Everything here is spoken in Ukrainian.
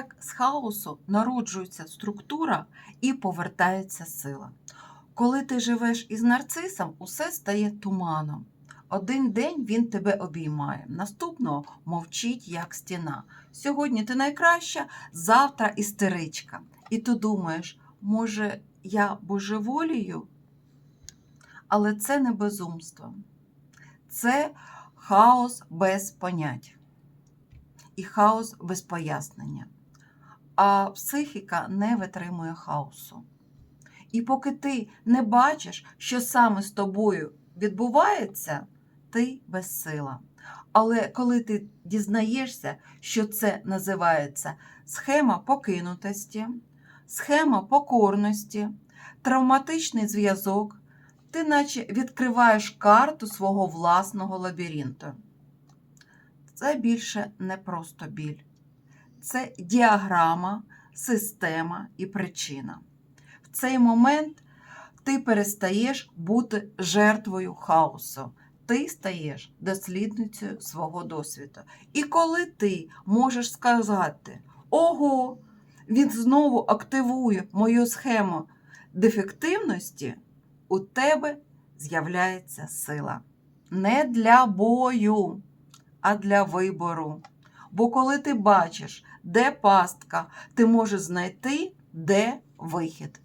як з хаосу народжується структура і повертається сила. Коли ти живеш із нарцисом, усе стає туманом. Один день він тебе обіймає, наступного мовчить, як стіна. Сьогодні ти найкраща, завтра істеричка. І ти думаєш, може, я божеволію? Але це не безумство, це хаос без понять і хаос без пояснення. А психіка не витримує хаосу. І поки ти не бачиш, що саме з тобою відбувається, ти безсила. Але коли ти дізнаєшся, що це називається схема покинутості, схема покорності, травматичний зв'язок, ти наче відкриваєш карту свого власного лабіринту. Це більше не просто біль, це діаграма, система і причина. В цей момент ти перестаєш бути жертвою хаосу. Ти стаєш дослідницею свого досвіду. І коли ти можеш сказати: Ого, він знову активує мою схему дефективності, у тебе з'являється сила. Не для бою, а для вибору. Бо коли ти бачиш, де пастка, ти можеш знайти, де вихід.